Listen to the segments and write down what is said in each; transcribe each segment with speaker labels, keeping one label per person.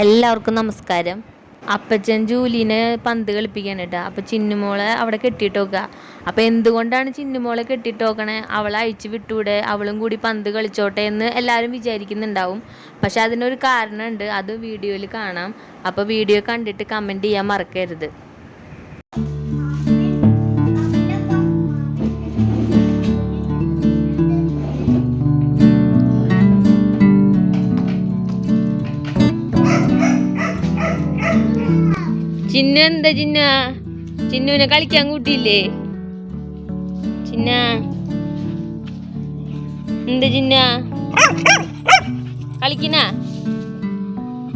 Speaker 1: എല്ലാവർക്കും നമസ്കാരം. അപ്പച്ചൻ ജൂലിനെ പന്ത് കളിപ്പിക്കാൻ കേട്ടോ. അപ്പം ചിന്നുമോളെ അവിടെ കെട്ടിയിട്ട് നോക്കുക. അപ്പം എന്തുകൊണ്ടാണ് ചിന്നുമോളെ കെട്ടിയിട്ട് നോക്കണേ? അവളെ അഴിച്ചു വിട്ടൂടെ? അവളും കൂടി പന്ത് കളിച്ചോട്ടെ എന്ന് എല്ലാവരും വിചാരിക്കുന്നുണ്ടാവും. പക്ഷെ അതിനൊരു കാരണമുണ്ട്. അത് വീഡിയോയിൽ കാണാം. അപ്പോൾ വീഡിയോ കണ്ടിട്ട് കമന്റ് ചെയ്യാൻ മറക്കരുത്. ചിന്നു എന്താ ചിന്ന? ചിന്നുവിനെ കളിക്കാൻ കൂട്ടിയില്ലേ? ചിന്ന. എന്താ ചിന്ന? കളിക്കുന്ന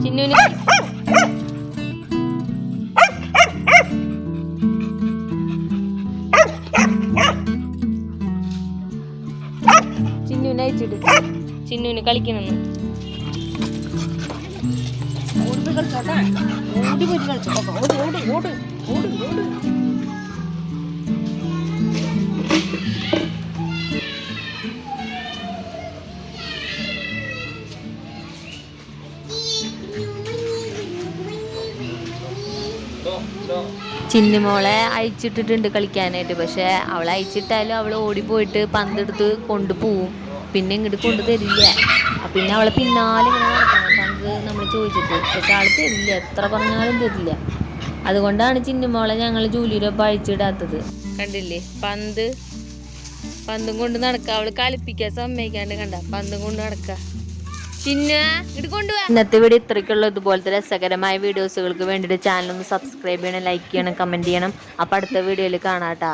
Speaker 1: ചിന്നുവിന് ചിന്നുവിനെ അയച്ചിട്ട്. ചിന്നുവിന് കളിക്കണമെന്ന്.
Speaker 2: കളിച്ചോട്ടെ ഓടി പോയി കളിച്ചോട്ടെ ഓടി ഓട് ഓട് ഓട് ഓട്.
Speaker 1: ചിന്നുമോളെ അയച്ചിട്ടിട്ടുണ്ട് കളിക്കാനായിട്ട്. പക്ഷെ അവളെ അയച്ചിട്ടാലും അവൾ ഓടിപ്പോയിട്ട് പന്തെടുത്ത് കൊണ്ടുപോവും. പിന്നെ ഇങ്ങോട്ട് കൊണ്ടു പിന്നെ അവളെ പിന്നാലെ ഇങ്ങനെ നമ്മൾ ചോദിച്ചിട്ട്. പക്ഷെ ആൾ തരില്ല. എത്ര പറഞ്ഞാലും തരില്ല. അതുകൊണ്ടാണ് ചിന്നുമോളെ ഞങ്ങൾ ജൂലിയിലൊപ്പം അഴിച്ചിടാത്തത് കണ്ടില്ലേ? പന്ത്. പന്തും കൊണ്ട് നടക്കുക അവൾ കളിപ്പിക്കാൻ സമ്മതിക്കാണ്ട് കണ്ട. പന്തും കൊണ്ട് കൊണ്ടുപോവാ ഇന്നത്തെ വീഡിയോ ഇത്രയ്ക്കുള്ള. ഇതുപോലത്തെ രസകരമായ വീഡിയോസുകൾക്ക് വേണ്ടിയിട്ട് ചാനൽ ഒന്ന് സബ്സ്ക്രൈബ് ചെയ്യണം ലൈക്ക് ചെയ്യണം കമന്റ് ചെയ്യണം. അപ്പൊ അടുത്ത വീഡിയോയിൽ കാണാട്ടാ